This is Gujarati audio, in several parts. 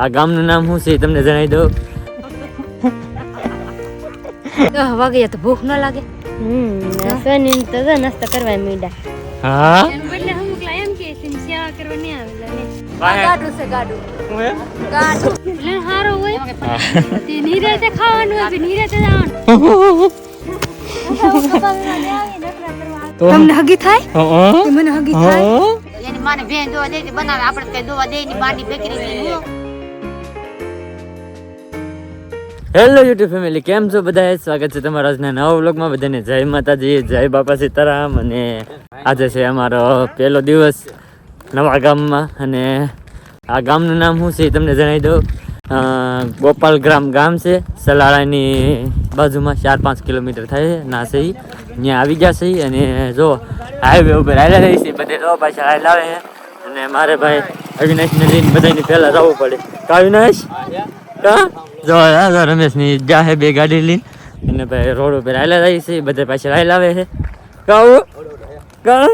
આ ગામનું નામ શું છે તમને જણાવી દઉં. વાગે તો ભૂખ ન લાગે. હમ સોની તો નાસ્તો કરવા મીડા. હા? એટલે અમુકલા એમ કે છે સેવા કરવા નહીં આવેલા ને. ગાડું છે ગાડું ગાડું એટલે હારો હોય. તે નિરાતે ખાવાનું હોય નિરાતે જવાનું. તમને હગી થાય? મને હગી થાય. એની માને ભેં દોવા દે બનાવે. આપણે કઈ દોવા દે ની બાડી બેકરી હેલો યુટ્યુબ ફેમિલી કેમ છો બધા સ્વાગત છે તમારા આજના નવા વ્લોગમાં. બધાને જય માતાજી જય બાપા સીતારામ. અને આજે છે અમારો પહેલો દિવસ નવા ગામમાં. અને આ ગામનું નામ શું છે તમને જણાવી દઉં. ગોપાલ ગ્રામ ગામ છે. સલાળાની બાજુમાં ચાર પાંચ કિલોમીટર થાય છે. ના છે. ત્યાં આવી ગયા છે અને જો હાઈવે ઉપર આવેલા રહી છે. બધે જો પાછા આવેલા આવે અને મારે ભાઈ અવિનાશને લઈને બધાની પહેલાં જવું પડે. કાવિનાશ કા જો આ જો રમેશની જાહે બે ગાડી લઈને. અને ભાઈ રોડ ઉપર હાલ્યા જાય છે બધે પાછળ હાલ આવે છે. કહું? કહું?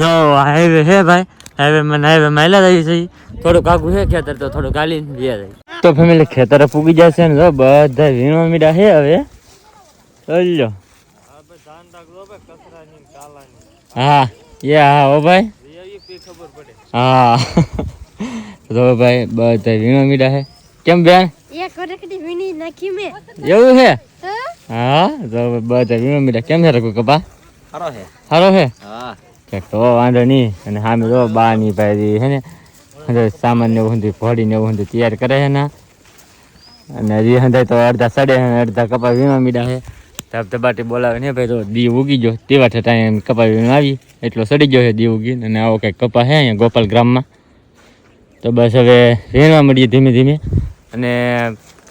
જો હાઈવે હે ભાઈ. હાઈવે માં હાઈવે માં હાલ્યા જાય છે. થોડુંક આઘું છે ખેતર તો થોડુંક હાલી ગયા જાય. તો ફેમિલી ખેતર પૂગી જશે ને જો બધા વીણો મીડા છે હવે. ચલ્યો હા એ હા ઓ ભાઈ. હા. તો ભાઈ બધા વીણો મીડા છે. કેમ બેન? એક રખડી વીણી નાખી મેં. એવું છે? હા? તો બધા વીણો મીડા કેમ છે રઘુ કપા? સારો છે. સારો છે? હા. કે તો વાંધો નહીં. અને સામે જો બા ની ભાઈ હે ને સામાન ને એવું બધું ઘોડી ને એવું બધું તૈયાર કરે છે ને. અને હજી હંધાય તો અડધા સડે છે અડધા કપા વીણવા મીડા છે. ધબધબાટી બોલાવે ને ભાઈ તો દી ઉગી ગયો. તેવા છતાં એમ કપા વીણવા આવી એટલો સડી ગયો છે દી ઉગી. અને આવો કંઈક કપા છે અહીંયા ગોપાલ ગ્રામમાં. તો બસ હવે વીણવા મળીએ ધીમે ધીમે. અને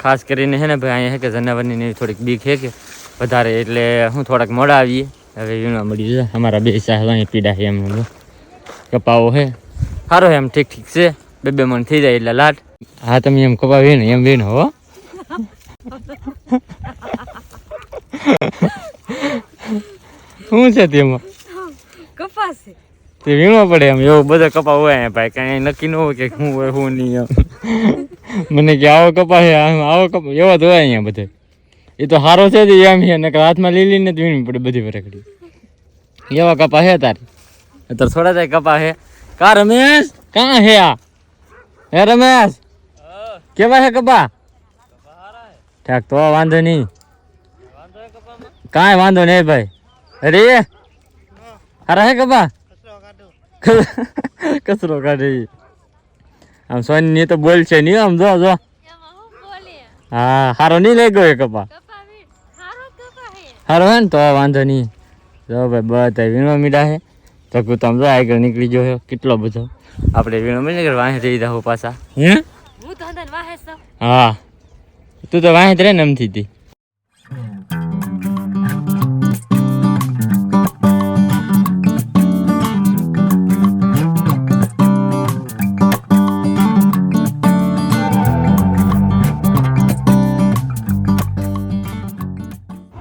ખાસ કરીને છે ને ભાઈ અહીંયા છે કે જનાવરની થોડીક બીક છે કે વધારે એટલે હું થોડાક મોડા આવીએ હવે વીણવા મળી જાય અમારા બે સાહેબ અહીંયા પીડા છે એમ કપાવો છે સારો એમ ઠીક ઠીક છે. બે બે મણ થઈ જાય એટલે લાટ. હા તમે એમ કપા વીણ એમ વીણ હો. શું છે તેમાં? કપાસ. તે વીણવા પડે એમ. એવો બધા કપા હોય ભાઈ. કાંઈ નક્કી ન હોય કે શું હોય શું નહીં એમ. મને કે આવો કપા છે આમ આવો કપા એવા જ હોય અહીંયા બધે. એ તો સારો છે જ એમ છે નકર હાથમાં લીલી ને જ વીણવી પડે બધી વરકડી એવા કપા છે તારે. અત્યારે થોડા જાય કપા છે. કા રમેશ? કાં હે આ? હે રમેશ? કેવા છે કપા ઠાક તો વાંધો નહીં. કાંઈ વાંધો નહીં ભાઈ. અરે હારા હે કપા કચરો કાઢે ઈ. આમ સોની ની તો બોલ છે નહીં આમ જો જો. હું હા હારો નહીં લઈ ગયો કપા? હારો હે. ને તો વાંધો નહીં. જો ભાઈ બધા વીણો મીડા છે તો કું તમે જો આગળ નીકળી ગયો કેટલો બધો. આપણે વીણો ગયો વાંહે રહી જાવ પાછા. હે? હું તો હા. તું તો વાંહે રહે ને એમથી તી.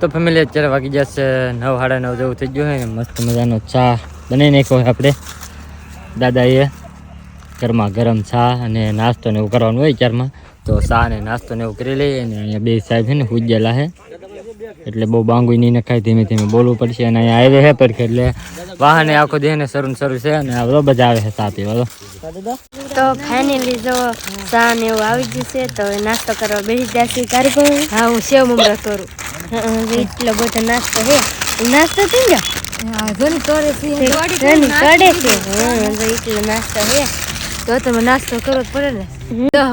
તો ફેમિલી અત્યારે વાગી જશે નવ, સાડા નવ જેવું થઈ ગયું હોય ને, મસ્ત મજાનો ચા બનાવી નાખ્યો હોય આપણે. દાદાએ ઘરમાં ગરમ ચા અને નાસ્તો ને એવું કરવાનું હોય ચારમાં તો ચા ને નાસ્તો ને એવું કરી લઈએ અને અહીંયા બે સાહેબ છે ને પૂજેલા છે. એટલે બહુ બાંગુઈ નહીં નખાય ધીમે ધીમે બોલવું પડશે. અને અહીંયા હાઈવે છે પડખે એટલે વાહને આખો દેહ ને શરૂ સરું શરૂ છે અને આવડો બધા આવે છે તાપી પીવા તો. તો ફાઇનલી જો ચા ને એવું આવી ગયું છે તો નાસ્તો કરવા બેસી જશે છે પણ. હા હું સેવ મમરા કરું. એટલો બધો નાસ્તો હે નાસ્તો થઈ ગયો? હા જોની છે. છે. હા તો એટલો નાસ્તો છે. તો તમે નાસ્તો કરવો પડે ને.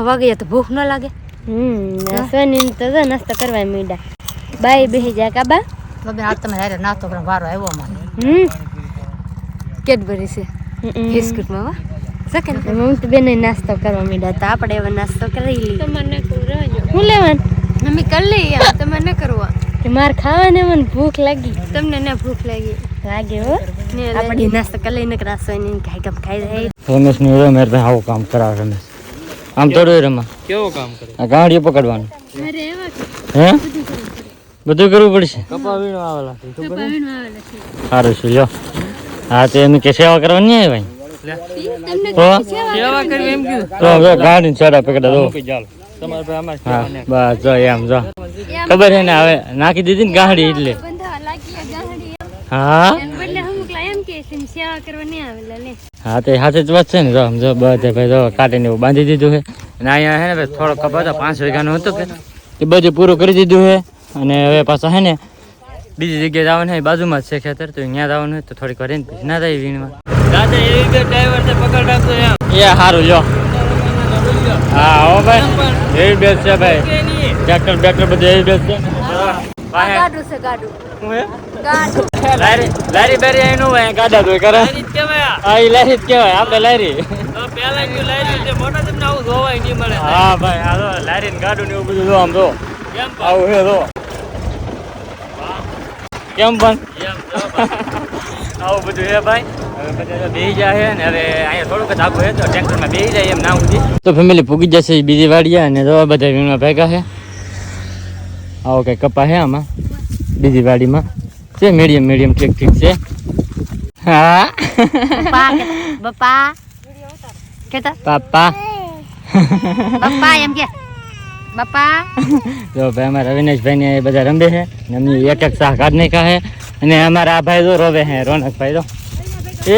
વાગે તો ભૂખ ન લાગે. હમ સોની તો જો નાસ્તો કરવા મીડા. બાય બેસી જા કાબા બબે આ તમે હારે નાસ્તો કરવા વારો આવ્યો મને હમ. કેડબરી છે. બિસ્કુટમાં વા સકન મમ્મી તો બેને નાસ્તો કરવા મીડા તો આપણે એવો નાસ્તો કરી લઈએ. તમારે હું લેવાનું? મમ્મી કરી લઈએ. આમ તમારે ન કરવા કે માર ખાવાને મને ભૂખ લાગી. તમને ના ભૂખ લાગી. લાગે હો. આપણે નાસ્તો કરી લઈને કરાસો ને ખાઈ કપ ખાઈ જાય. રમેશની એવો મેર આવું કામ કરાવે રમેશ. આમ થોડું રમા. કેવું કામ કરે? આ ગાડી પકડવાનું. અરે એવા હે? બધું કરવું પડશે. કપા વીણો આવેલા સારું છે લ્યો. હા તો એમ કે સેવા કરવાની આવે ભાઈ? તો સેવા કરવી એમ તો હવે ગાડી છોડા પકડા દો તમારે ભાઈ આમાં હા બસ જો એમ જો. ખબર હે ને હવે નાખી દીધી ને ગાડી એટલે. બંધા લાગી ગાહડી હા? બદલે અમુકલા એમ કે છે સેવા કરવા નહીં હા તે હાથે જ વાત છે ને જો સમજો બધે ભાઈ જો કાઢીને એવું બાંધી દીધું છે. ને અહીંયા છે ને ભાઈ થોડો કપ પાંચ વીઘાનું હતું કે એ બધું પૂરું કરી દીધું છે. અને હવે પાછા હે ને બીજી જગ્યાએ જવાનું હોય બાજુમાં જ છે ખેતર તો અહીંયા જવાનું હોય તો થોડીક વાર પછી ના થાય વીણમાં દાદા એવી બે ડ્રાઈવર છે પકડ રાખતો એમ. એ સારું જો હા હો ભાઈ. એવી બેસ છે ભાઈ. ટ્રેક્ટર બેક્ટર બધું એવી બેસ છે. ગાડું છે ગાડું. ગાડું. લારી લારી બારી ગાડા ધોઈ કરે. હા એ લારી જ કહેવાય આપણે લારી. તો પહેલા લારી છે મોટા તમને આવું જોવાય નહીં મળે. હા ભાઈ હા તો લારી ને ગાડું ને એવું બધું જો આમ જો. આવું છે જો. કેમ પણ. આવું બધું છે ભાઈ. બધા તો ફેમિલી પૂગી જશે બીજી વાડીએ અને જો બધા વીણવા ભેગા છે. આવો કઈ કપા છે આમાં? બીજી વાડીમાં. છે મીડિયમ મીડિયમ ઠીક ઠીક છે. હા. બપ્પા બપ્પા પાપા એમ કે. બપ્પા જો ભાઈ અમારા રવિનેશભાઈ ને બધા રમે છે. ને અમે એક એક શાહ કાઢ નાખ્યા છે. અને અમારા આ ભાઈ તો રોવે છે. રોનકભાઈ તો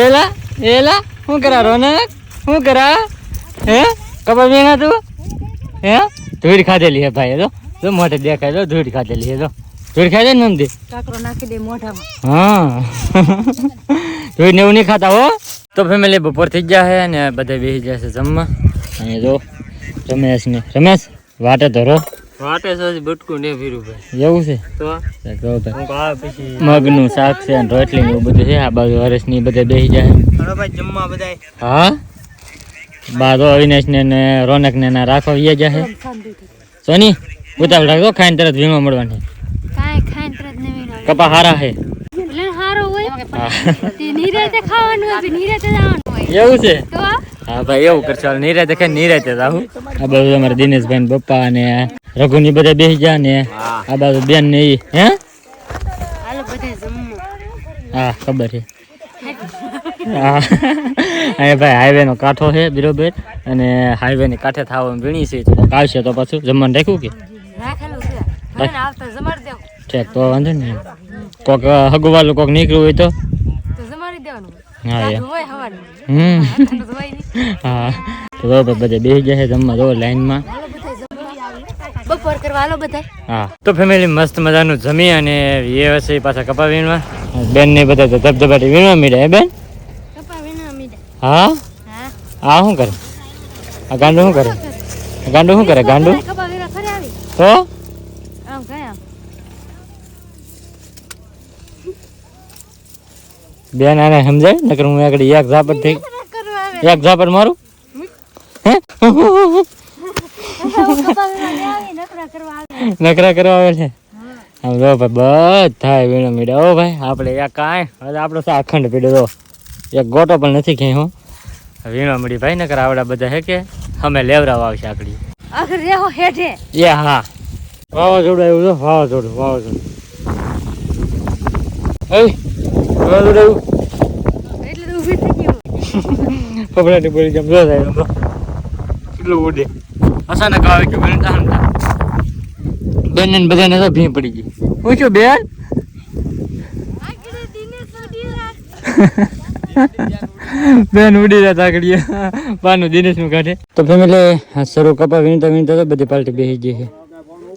એલા એલા શું કરા રોનક? શું કરા? હે? ખબર વીણા તું? હે? ધૂળ ખાધેલી છે ભાઈ તો જો મોઢે દેખાય તો ધૂળ ખાધેલી છે તો ધૂળ ખાધે ને નંદી કાકરો નાખી દે મોઢામાં. હા. ધૂળ ને એવું નહીં ખાતા હો. તો ફેમિલી બપોર થઈ ગયા છે અને બધા બેસી ગયા છે જમવા. અહીંયા જો રમેશ ને. રમેશ? વાટે ધરો. વાટે છે બટકું ને ફીરું ભાઈ. એવું છે? તો? પછી મગનું શાક છે અને રોટલી નું બધું છે. આ બાજુ હરેશની બધે બેસી જાય હાલો ભાઈ જમવા બધાય? હા? બા અવિનાશ ને ને રોનક ને ના રાખવા વ્યા જાય સોની ઉતાવળ રાખજો ખાઈને તરત વીમો મળવાની. કાઈ ખાઈને તરત ને આવે કપા હારા હે હારો હોય. તે નિરાતે ખાવાનું હોય નિરાતે જવાનું હોય. એવું છે? તો હા ભાઈ એવું કરશો. નિરાતે ખાઈ નિરાતે જાઉં આ બાજુ અમારા દિનેશભાઈ ને પપ્પા અને રઘુ ની બધા બેસી જા ને આ બાજુ બેન ને ઈ હે? હાલો બધે જમવું. હા ખબર છે. હા. ભાઈ હાઈવે નો કાંઠો છે બરોબર. અને હાઈવે ની કાંઠે થવાનું વીણી છે. આવશે તો પાછું જમવાનું રાખ્યું કે? રાખેલું છે. હવે ને આવતા જમાડી દેવું. ઠીક તો વાંધો નહીં કોક હગવાલું કોક નીકળ્યું હોય તો? તો જમાડી દેવાનું. હા હમ. હા. તો બધા બેસી જાય જમવા. જો લાઈનમાં. બપોર કરવા બધા. હા. તો ફેમિલી મસ્ત મજાનું જમી અને એ હશે પાછા કપા વીણવા. બેન ને બધા તો ધબધબાટી વીણવા મીડે હે બેન? કપા વિના મીડા. હા? હા. આ શું કરે? આ ગાંડું શું કરે? ગાંડું શું કરે ગાંડું? કપા વિના ખરે આવી. તો આમ ગયા બેન આને સમજાય? નકર હું આગળ એક ઝાપટ થઈ એક ઝાપટ મારું? હે? નકરા કરવા આવે? છે? આમ જો ભાઈ બધા વીણો મીડા ઓ ભાઈ આપણે એક કાંઈ? હવે આપણો તો અખંડ પીડો તો. એક ગોટો પણ નથી ક્યાંય હું. વીણો મળી ભાઈ નકર આવડા બધા હે કે અમે લેવરાવા આવશે આકડી. આખર રેહો હેઠે. એ હા. વાવાઝોડું આવ્યું છે વાવાઝોડું વાવાઝોડું. એ એટલે તો ઊભી થઈ ગયું ફફડાટી પડી જેમ જો થાય તો. કેટલું ઉડે? અચાનક આવે કે બેન ને બધાને તો ભી પડી ગઈ. પૂછ્યું બેન? બેન ઉડી રહ્યા તાકડીએ બાનું દિનેશનું કાઢે તો ફેમિલી શરૂ કપા વીણતા વીણતા તો બધી પાર્ટી બેસી ગઈ છે.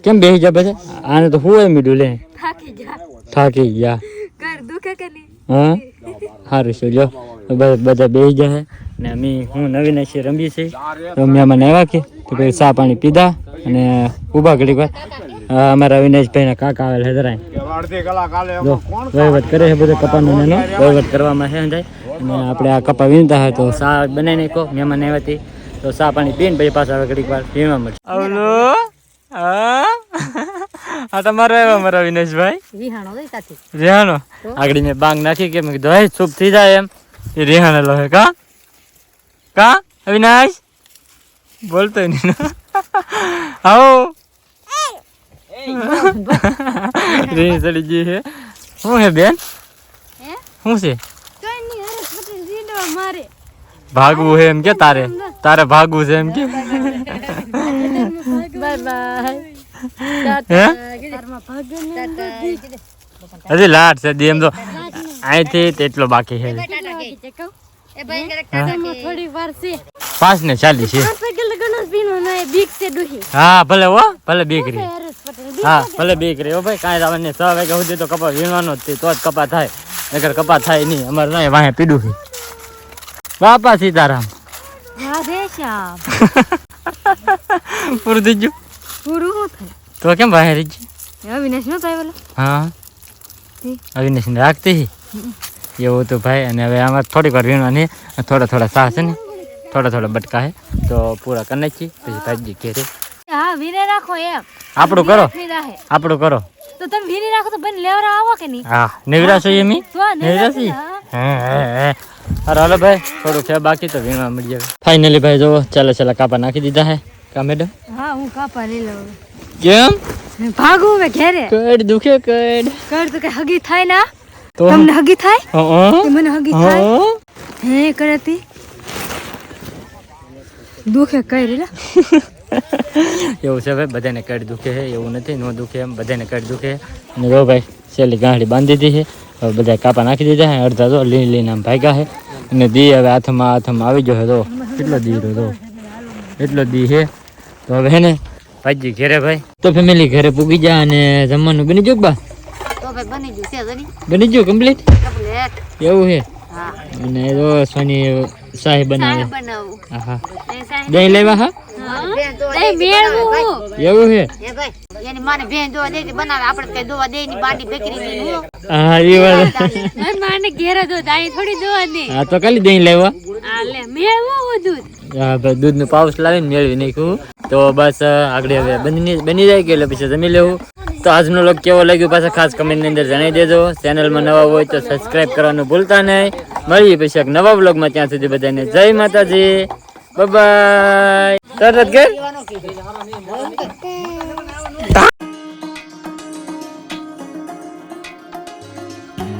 કેમ બેસી જા બધા? આને તો હુવાય મીડું લે? થાકી ગયા. થાકી ગયા. કર દુખે કે નહીં? હા સારું છે જો બધા બેસી જાય ને અમે, હું નવી છીએ રમીએ છીએ. આમાં આવ્યા કે, તો પછી ચા પાણી પીધા અને ઊભા ઘડીક વાર અમારા અવિનાશભાઈ ના કાકા આવેલા જો વહીવટ કરે છે બધું કપાનું એનો. વહીવટ કરવામાં છે જાય અને આપણે આ કપા વીણતા હોય તો સા બનાવી નાખો મહેમાન આવ્યા હતી તો સા પાણી પીને પછી પાછા ઘડીક વાર પીવા મળશે આ તમારો આવ્યા મારા અવિનાશભાઈ વિહાણો ગઈ કાથી? રેહાનો આગળ મેં બાંગ નાખી કે મેં કીધું હે ચૂપ થઈ જાય એમ. એ રેહાને લો હે કા? કા? અવિનાશ? બોલતો નહીં આવો. રેહ ચડી ગઈ છે શું હે બેન? હે? શું છે? કઈ નહીં અરે ખોટી જીંડવા મારે. ભાગવું છે એમ કે તારે? તારે ભાગવું છે એમ કે? Bye bye. હે હજી લાટ છે દેમ તો અહીંથી તેટલો બાકી છે. એ ભાઈ છે પાંચ ને ચાલીસ છે. સાયકલ ગણસ પીનો ના બીક છે ડોહી હા ભલે હો ભલે બીકરી. હરેશ હા ભલે બીકરી. હો ભાઈ કાંઈ આવવાની છ વાગ્યા સુધી તો કપા વીણવાનો જ તો જ કપા થાય. નકર કપા થાય નહીં. અમારે નહીં વાહે પીડું છે. બાપા સીતારામ. પૂરું થઈ ગયું? પૂરું થાય? તો કેમ બહાર જ અવિનાશ નો થાય બોલો? હા. અવિનાશ ને રાખતી એવું હતું ભાઈ અને હવે આમાં થોડીક વાર વીણવાની થોડા થોડા સાહ છે ને થોડા થોડા બટકા છે તો પૂરા કરી નાખીએ પછી ભાજી ઘેરે. હા વીરે રાખો એમ. આપણું કરો. આપણું કરો. તો તમે વીરે રાખો તો બન લેવરા આવો કે નહીં? હા નિવરા એમ એમી તો આ નિવરા નહીં છી હે. હે હે અરે હાલો ભાઈ થોડું છે બાકી તો વીણવા મળી જાય ફાઇનલી ભાઈ જો ચાલો ચાલો કાપા નાખી દીધા હે કા મેડમ? હા હું કાપા લઈ લઉં. કેમ? ભાગું મે ઘેરે. કડ દુખે કડ. કડ તો કે હગી થાય ના. તમને હગી થાય? હં? મને હગી થાય. હે કરતી દુખે કઈ રેલા એવું છે ભાઈ બધાને કડ દુખે છે એવું નથી નો દુખે એમ બધાને કડ દુખે અને જો ભાઈ છેલ્લી ગાંઠી બાંધી દીધી છે હવે બધા કાપા નાખી દીધા છે અડધા તો લીન લીન આમ ભાગ્યા છે. અને દી હવે હાથમાં હાથમાં આવી ગયો છે તો કેટલો દી રહ્યો તો એટલો દી છે. તો હવે હે ને ભાજી ઘેરે ભાઈ. તો ફેમિલી ઘરે પૂગી જા અને જમવાનું બની ગયું બા? તો ભાઈ બની ગયું છે જરી બની ગયું કમ્પ્લીટ કમ્પ્લેટ એવું છે? હા. અને જો સોની શાહી બનાવે. બનાવું. આહા. દહીં લેવા હા? ભાઈ એવું છે? ભાઈ એની માને બેન દોવા દે બનાવે. આપણે કઈ દોવા દે ની બાડી બેકરી ની હા. એ વાત. માને ઘેરે તો દાઈ થોડી દોવાની. હા તો ખાલી દહીં લેવા. લે મેળવું દૂધ હા ભાઈ દૂધનું પાઉચ લાવીને મેળવી નાખ્યું. તો બસ આગળ હવે બની બની જાય કે એટલે પછી જમી લેવું. તો આજનો લોક કેવો લાગ્યો પાછા? ખાસ કમેન્ટની અંદર જણાવી દેજો. ચેનલમાં નવા હોય તો સબસ્ક્રાઇબ કરવાનું ભૂલતા નહીં. મળીએ પછી એક નવા બ્લોગમાં ત્યાં સુધી બધાને જય માતાજી. બાય તરત ઘર